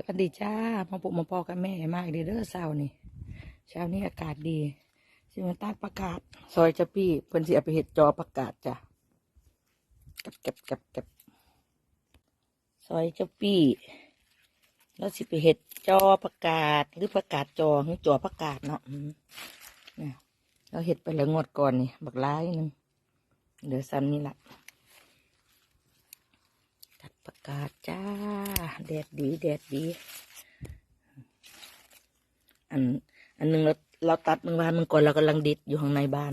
สวัสดีจ้ามาปุกมาปอกับแม่มากดีเด้อเช้านี่เช้านี้อากาศดีสิมาตัดประกาศ ซอยจะปี้เพิ่นสิเอาไปเห็ดจอประกาศจ้ะเก็บเก็บเก็บเก็บซอยจะปี้แล้วสิไปเห็ดจอประกาศหรือประกาศจอหรือจอประกาศเนาะเนี่ยเราเห็ดไปแล้วงดก่อนนี่บักร้ายหนึงเหลือซ้ำนี่ละ ประกาศจ้าแดดดีแดดดี อัน อันหนึงเราเราตัดเมื่อวานมันก่อนเรากำลังดิดอยู่ข้างในบ้าน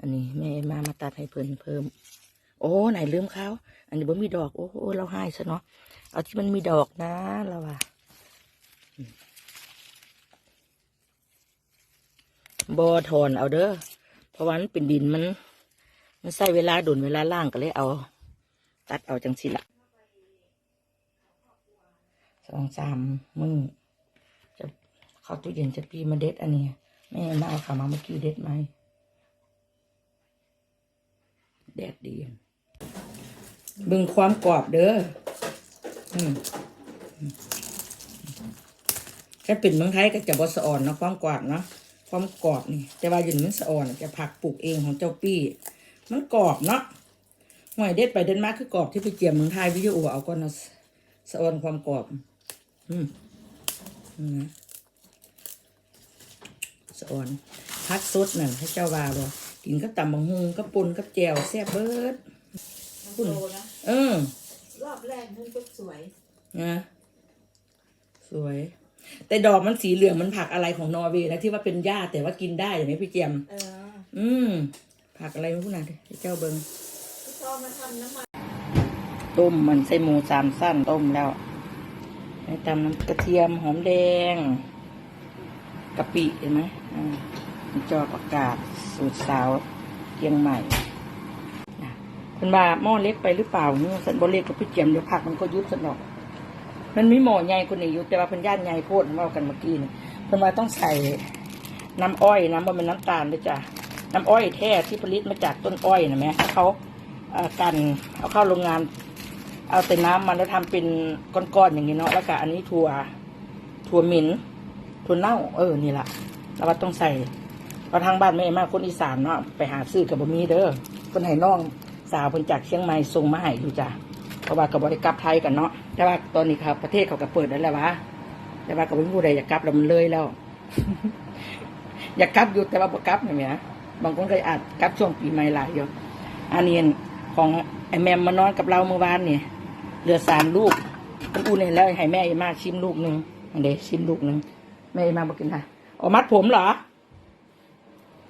อันนี้แม่มามาตัดให้เพิ่นเพิ่ม โอ้ไหนลืมเขาอันนี้บ่มีดอก โอ้โอ้เราให้ซะเนาะเอาที่มันมีดอกนะเราว่าบอถอนเอาเด้อเพราะว่ามันเป็นดินมัน มันใส่เวลาดุนเวลาล่างก็เลยเอา ตัดเอาจังสิละ สองสามมือจะเข้าตู้เย็นจะปีมาเด็ดอันนี้แม่มาเอาขามาเมื่อกี้เด็ดไหมแดดดีบึงความกรอบเด้อถ้าเป็นเมืองไทยก็จะบอสะอ่อนเนาะความกรอบเนาะความกรอบนี่แต่ว่าอยู่นมันสะอ่อนจะผักปลูกเองของเจ้าปี้ มันกรอบเนาะหอยเด็ดไปเด็ดมาคือกรอบที่ไปเจียมเมืองไทยวิดีโอเอาก่อนนะสะอ่อนความกรอบ อืมอืมนะสะออนพัดสดนั่นให้เจ้าว่าบ่กินก็ตำบังฮุงก็ปุ่นก็แจวแซ่บเบิดมันโตนะเออรอบแรกมันก็สวยนะสวย แต่ดอกมันสีเหลืองมันผักอะไรของนอร์เวย์นะที่ว่าเป็นหญ้าแต่ว่ากินได้อย่างนี้พี่เจียมเอออืมผักอะไรไม่รู้นะให้เจ้าเบิงพี่พอมาทำน้ำมันต้มมันใส่หมูสามสั้นต้มแล้ว ให้ตำน้ำกระเทียมหอมแดงกะปิเห็นไหมอ่าจอประกาศสูตรสาวเกียงใหม่นะคุณบาหม้อเล็กไปหรือเปล่าเนี่ยสันบเล็กกับพี่เจียมเดี๋ยวผักมันก็ยุบสนอกมันมีหม้อใหญ่คนนี้อยู่แต่ว่าเพิ่นย่านใหญ่โพดเมากันเมื่อกี้นี่เพิ่นว่าต้องใส่น้ำอ้อยน้ำบ่เป็นน้ำตาลด้วยจ้ะน้ำอ้อยแท้ที่ผลิตมาจากต้นอ้อยนะแม่เขาเอ่อกันเอาเข้าโรงงาน เอาแต่น้ำมันแล้วทำเป็นก้อนๆอย่างนี้เนาะแล้วก็อันนี้ถั่วถั่วหมินถั่วเน่า เออนี่แหละแล้วก็ต้องใส่เราทางบ้านแม่มากคนอีสานเนาะไปหาซื้อกับบะมีเด้อคนให้น้องสาวเพิ่นจากเชียงใหม่ส่งมาให้อยู่จ้ะเพราะว่ากับบริกลับไทยกันเนาะแต่ว่าตอนนี้ครับประเทศเขาก็เปิดแล้วแหละวะแต่ว่ากับผู้ใดอยากกลับแล้วมันเลยแล้ว อยากกลับอยู่แต่ว่าบ่กลับเนี่ยแหมบางคนก็อาจกลับช่วงปีใหม่หลายอยู่อันนี้ของไอแมมมานอนกับเราเมื่อวานนี่ เหลือสามลูกมันอุ่นเห็นแล้วให้แม่อีมาชิมลูกหนึ่งอันเดยวชิมลูกหนึ่งแม่อีมาบอกกินค่ะอ๋อมัดผมเหรอ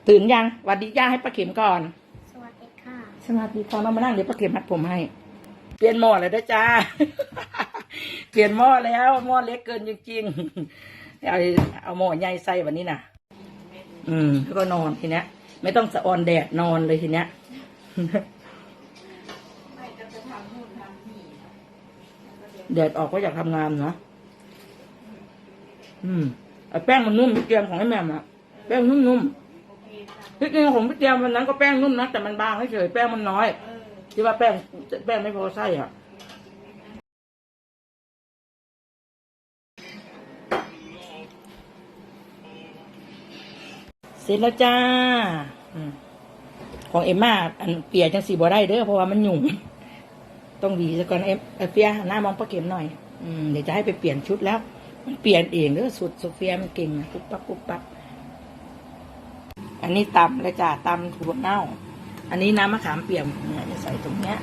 ตื่นยังหวัดดีย่าให้ป้าเข็มก่อน สวัสดีค่ะ สวัสดีค่ะมามานั่งเดี๋ยวป้าเข็มมัดผมให้ เปลี่ยนหม้อเลยนะจ้า เปลี่ยนหม้อแล้วหม้อเล็กเกินจริงๆเอาเอาหม้อใหญ่ใส่วันนี้น่ะ อืมแล้วก็นอนทีเนี้ย ไม่ต้องสะออนแดดนอนเลยทีเนี้ย ไม่ก็จะทำนู่นทำนี่ แดดออกก็อยากทำงานเนาะอืมไอ้แป้งมันนุ่มพี่เตรียมของไอ้แม่มอะแป้งนุ่มๆพี่จริงของพี่เตรียมวันนั้นก็แป้งนุ่มนะแต่มันบางเฉยแป้งมันน้อยเออที่ว่าแป้งแป้งไม่พอไส้อะเสร็จแล้วจ้าของเอ็มมาอันเปียกจังสีบ่ได้เด้อเพราะว่ามันหยุ่ง ต้องหวีซะก่อนเอ็มเฟียหน้ามองป้าเข็มหน่อยอืมเดี๋ยวจะให้ไปเปลี่ยนชุดแล้ว มันเปลี่ยนเองเด้อสุดโซเฟียมันเก่งนะปุ๊บปั๊บปุ๊บปั๊บอันนี้ตำแล้วจ้าตำถั่วเน่า อันนี้น้ำมะขามเปียกเนี่ยจะใส่ตรงเนี้ย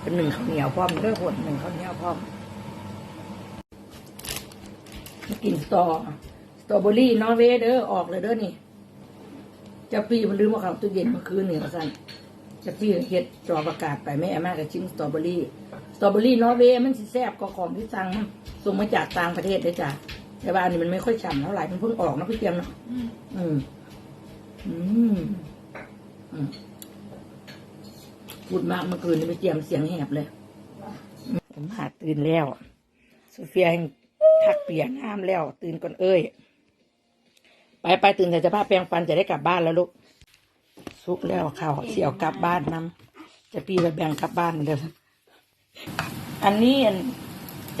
เป็นหนึ่งข้าวเหนียวพร้อมเด้อหดหนึ่งข้าวเหนียวพร้อมกินสตอสตรอเบอรี่นอร์เวย์เด้อออกเลยเด้อนี่จะพี่มันลืมว่าเขาตู้เย็นเมื่อคืนนี่ละสั่น จะพี่เฮ็ดจอประกาศไปแม่อาม่ากับชิมสตรอเบอรี่สตรอเบอรี่นอร์เวย์มันสิแซ่บกว่าของที่สั่งมันส่งมาจากต่างประเทศเลยจ้ะแต่ว่าอันนี้มันไม่ค่อยฉ่ำเท่าไหร่มันเพิ่งออกนะพี่เตรียมเนาะอืมอืม อืมอืมพูดมากเมื่อคืนนี่ไปเจียมเสียงแหบเลยผมหาตื่นแล้วโซเฟียยังทักเปลี่ยนห้ามแล้ว ตื่นก่อนเอ้ยไปไปตื่นแต่จะผ้าแปรงฟันจะได้กลับบ้านแล้วลูก สุกแล้วข้าวเสียวกลับบ้านนำจะปีไปแบ่งกลับบ้านเลยอันนี้อัน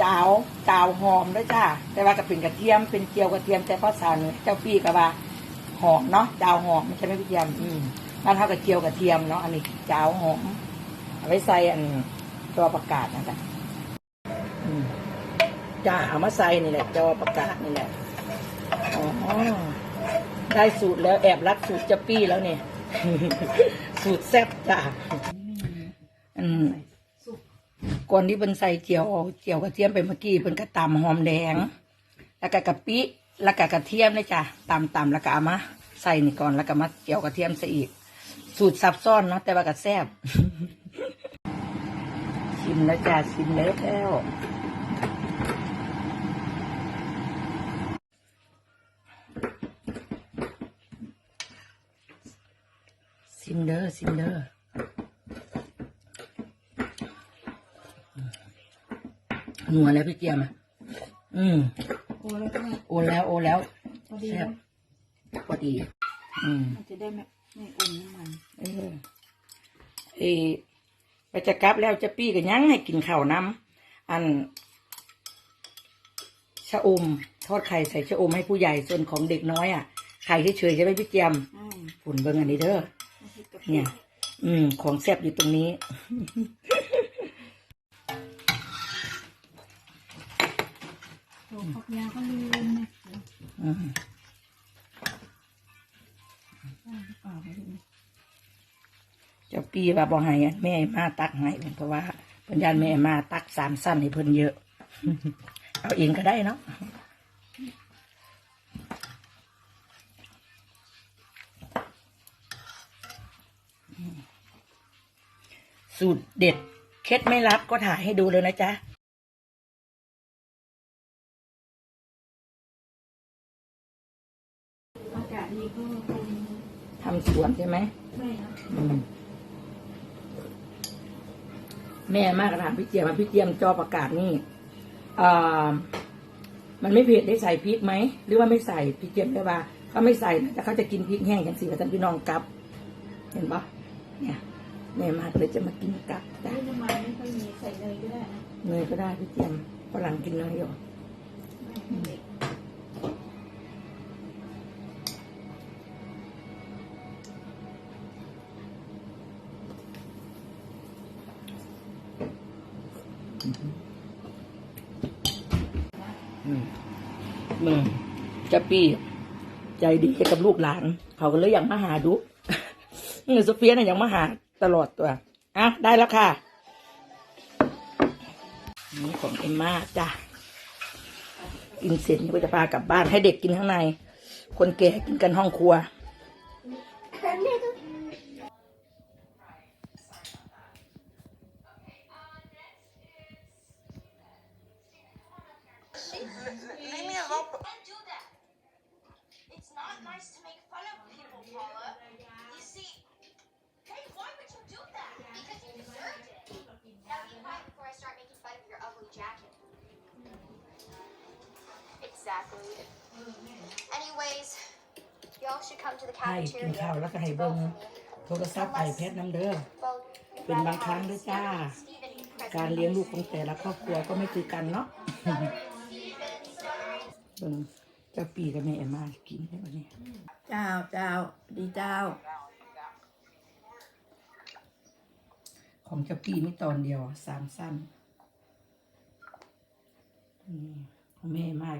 จาวจาวหอมด้วยจ้าแต่ว่าก็เป็นกระเทียมเป็นเจียวกระเทียมแต่ภาษาเหนือเจ้าพี่ก็ว่าหอมเนาะจาวหอมไม่ใช่ไหมพี่เทียมอืมบ้านเท่ากับเจียวกระเทียมเนาะอันนี้จาวหอมเอาไว้ใส่อันจอประกาศนะจ๊ะจ้าเอามาใส่นี่แหละจอประกาศนี่แหละอ๋อได้สูตรแล้วแอบรักสูตรเจ้าปี้แล้วเนี่ย สูตรแซ่บจ้าอืมก่อนที่เป็นใส่เจียวเจียวกระเทียมไปเมื่อกี้เป็นกระตำหอมแดง แล้วก็กะปิแล้วก็กระเทียมเลยจ้ะตำตำแล้วก็เอามาใส่นี่ก่อนแล้วก็มาเจียวกระเทียมใส่อีก สูตรซับซ้อนเนาะแต่ว่าก็แซ่บชิมแล้วจ้ะชิมแล้วซิ มเดอร์ซิมเดอร์นัวแล้วพี่เจียมอะอืมโอ้แล้วก็โอแล้วโอแล้วพอดีแซ่บนะพอดี อืมมันจะได้ไม่ไม่อมน้ำมันเออเออไปจะกลับแล้วจะปี้กันยังให้กินข้าวน้ำอัน ชะอม ทอดไข่ใส่ชะอมให้ผู้ใหญ่ส่วนของเด็กน้อยอะไข่เฉยๆใช่ไหมพี่เจียมอืมฝุ่นเบิ่งอันนี้เด้อน้ำพริกกะปิ เนี่ย อืม ของแซ่บอยู่ตรงนี้ โอ้ผักยาก็ลืมนะอืมได้หรือเปล่าไม่รู้เจ้าปีว่าบ่ให้อะแม่มาตักให้เพิ่นเพราะว่าเพิ่นยานแม่มาตักสามสั้นให้เพิ่นเยอะ เอาเองก็ได้เนาะ สูตรเด็ด เคล็ดไม่ลับก็ถ่ายให้ดูเลยนะจ๊ะอากาศดีก็คงทำสวนใช่ไหมไม่นะอืมแม่มากระถามพี่เจียมว่าพี่เจียมจอประกาศนี่อ่ามันไม่เผ็ดได้ใส่พริกไหม หรือว่าไม่ใส่พี่เจียมได้ว่าเขาไม่ใส่นะแต่เขาจะกินพริกแห้งอย่างสิว่าท่านพี่น้องกลับ เห็นปะเนี่ย แม่มากเลยจะมากินกลับจ้ะไม่น้ำมันไม่ค่อยมีใส่เนยก็ได้นะเนยก็ได้พี่เจียมฝรั่งกินเนยอยู่ไม่ให้เด็กอืมมึงจะปี้ใจดีกับลูกหลาน เขาก็เลยอยากมาหาดูเงินโซเฟียน่ะยังมาหา ตลอดตัวอะได้แล้วค่ะ นี่ของเอ็มมาจ้ะกินเสร็จนี่ก็จะพากลับบ้านให้เด็กกินข้างใน คนแก่กินกันห้องครัว Exactly. Anyways, y'all should come to the ให้กิน cafeteria. ข้าวแล้วก็ให้เบิ้งโทรศัพท์ไอแพดน้ำเด้อ Well, you'd เป็น rather บางครั้ง have ด้วยจ้า Steven be president การเลี้ยงลูกของแต่ละครอบครัวก็ไม่คือกันเนาะ เบิ่งเจ้าปีกับแม่เอ็มมากินได้ปะเนี่ยเจ้าเจ้าดีเจ้า ของเจ้าปีนี่ตอนเดียวสามสั้นนี่ของแม่มาก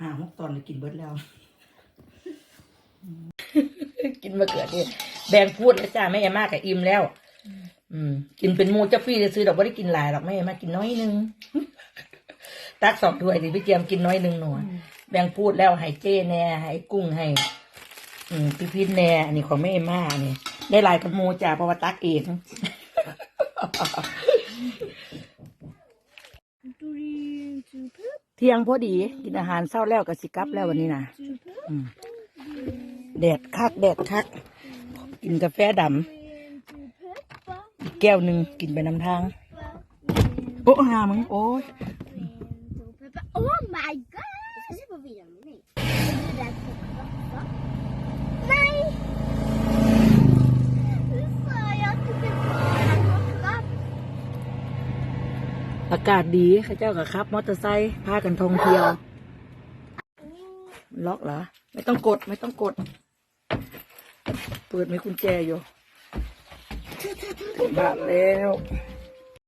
หาหกตอนเลยกินเบิดแล้ว กินมาเกิดเนี่ยแบงพูดแล้วจ้าแม่เอ็มากกับอิ่มแล้ว อืม กินเป็นมูเจ้าปีจะซื้อดอกไม่ได้กินหลายหรอกแม่มากินน้อยหนึงตักสองถ้วยดิพี่เจียมกินน้อยหนึ่งหน่อยแบงพูดแล้วให้เจ้แน่ให้กุ้งให้อืมพี่พิษแน่อันนี้ของแม่เอ็มมานี่ได้หลายกับหมูจ้าเพราะว่าตักเอง เที่ยงพอดี กินอาหารเศร้าแล้วกับสิกลับแล้ววันนี้นะอืมแดดคักแดดคัก กินกาแฟดำอีกแก้วหนึ่งกินไปนำทาง โอ้หามึงโอ้ย Oh my ากาศดีข้าเจ้ากับครับ มอเตอร์ไซค์พากันท่องเที่ยว ล็อกเหรอ ไม่ต้องกดไม่ต้องกด เปิดมีกุญแจอยู่บ้านแล้ว